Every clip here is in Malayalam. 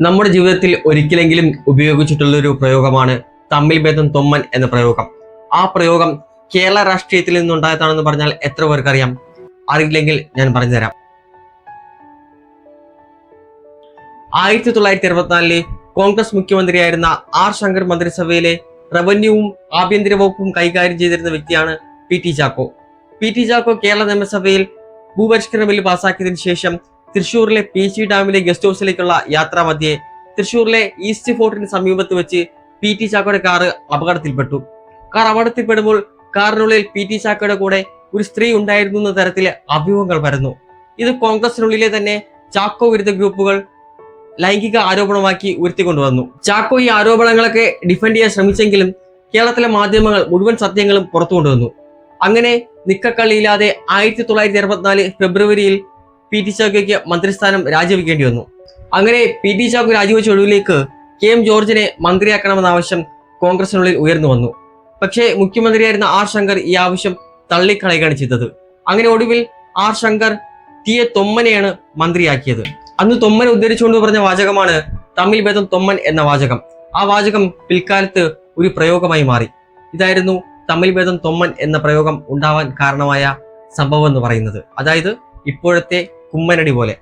നമ്മുടെ ജീവിതത്തിൽ ഒരിക്കലെങ്കിലും ഉപയോഗിച്ചിട്ടുള്ള ഒരു പ്രയോഗമാണ് തമ്മിൽ ഭേദം തൊമ്മൻ എന്ന പ്രയോഗം. ആ പ്രയോഗം കേരള രാഷ്ട്രീയത്തിൽ നിന്നുണ്ടായതാണെന്ന് പറഞ്ഞാൽ എത്ര പേർക്കറിയാം? അറിയില്ലെങ്കിൽ ഞാൻ പറഞ്ഞുതരാം. ആയിരത്തി തൊള്ളായിരത്തി അറുപത്തിനാലിലെ കോൺഗ്രസ് മുഖ്യമന്ത്രിയായിരുന്ന ആർ ശങ്കർ മന്ത്രിസഭയിലെ റവന്യൂവും ആഭ്യന്തര വകുപ്പും കൈകാര്യം ചെയ്തിരുന്ന വ്യക്തിയാണ് P T Chacko. P T Chacko Kerala നിയമസഭയിൽ ഭൂപരിഷ്കരണ ബില്ല് പാസാക്കിയതിനു ശേഷം തൃശൂരിലെ പി സി ഡാമിലെ ഗസ്റ്റ് ഹൗസിലേക്കുള്ള യാത്രാമധ്യേ തൃശൂരിലെ ഈസ്റ്റ് ഫോർട്ടിന് സമീപത്ത് വെച്ച് പി ടി ചാക്കോയുടെ കാറ് അപകടത്തിൽപ്പെട്ടു. കാർ അപകടത്തിൽപ്പെടുമ്പോൾ കാറിനുള്ളിൽ പി ടി ചാക്കോയുടെ കൂടെ ഒരു സ്ത്രീ ഉണ്ടായിരുന്നു എന്ന തരത്തിൽ അഭ്യൂഹങ്ങൾ പരന്നു. ഇത് കോൺഗ്രസിനുള്ളിലെ തന്നെ ചാക്കോ വിരുദ്ധ ഗ്രൂപ്പുകൾ ലൈംഗിക ആരോപണമാക്കി ഉയർത്തിക്കൊണ്ടുവന്നു. ചാക്കോ ഈ ആരോപണങ്ങളൊക്കെ ഡിഫെൻഡ് ചെയ്യാൻ ശ്രമിച്ചെങ്കിലും കേരളത്തിലെ മാധ്യമങ്ങൾ മുഴുവൻ സത്യങ്ങളും പുറത്തു കൊണ്ടുവന്നു അങ്ങനെ നിക്കക്കള്ളിയില്ലാതെ ആയിരത്തി തൊള്ളായിരത്തി അറുപത്തിനാല് ഫെബ്രുവരിയിൽ പി ടി ചാക്കോയ്ക്ക് മന്ത്രിസ്ഥാനം രാജിവെക്കേണ്ടി വന്നു. അങ്ങനെ പി ടി ചാക്കോ രാജിവെച്ച ഒഴിവിലേക്ക് കെ എം ജോർജിനെ മന്ത്രിയാക്കണമെന്ന ആവശ്യം കോൺഗ്രസിനുള്ളിൽ ഉയർന്നു വന്നു. പക്ഷേ മുഖ്യമന്ത്രിയായിരുന്ന ആർ ശങ്കർ ഈ ആവശ്യം തള്ളിക്കളയുകയാണ് ചെയ്തത്. അങ്ങനെ ഒടുവിൽ ആർ ശങ്കർ ടി എ തൊമ്മനെയാണ് മന്ത്രിയാക്കിയത്. അന്ന് തൊമ്മൻ ഉദ്ധരിച്ചുകൊണ്ട് പറഞ്ഞ വാചകമാണ് തമിഴ് ഭേദം തൊമ്മൻ എന്ന വാചകം. ആ വാചകം പിൽക്കാലത്ത് ഒരു പ്രയോഗമായി മാറി. ഇതായിരുന്നു തമിഴ് ഭേദം തൊമ്മൻ എന്ന പ്രയോഗം ഉണ്ടാവാൻ കാരണമായ സംഭവം എന്ന് പറയുന്നത്. അതായത് ഇപ്പോഴത്തെ കുമ്മനടി പോലെ.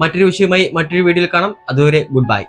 മറ്റൊരു വിഷയമായി മറ്റൊരു വീഡിയോയിൽ കാണാം. അതുവരെ ഗുഡ് ബൈ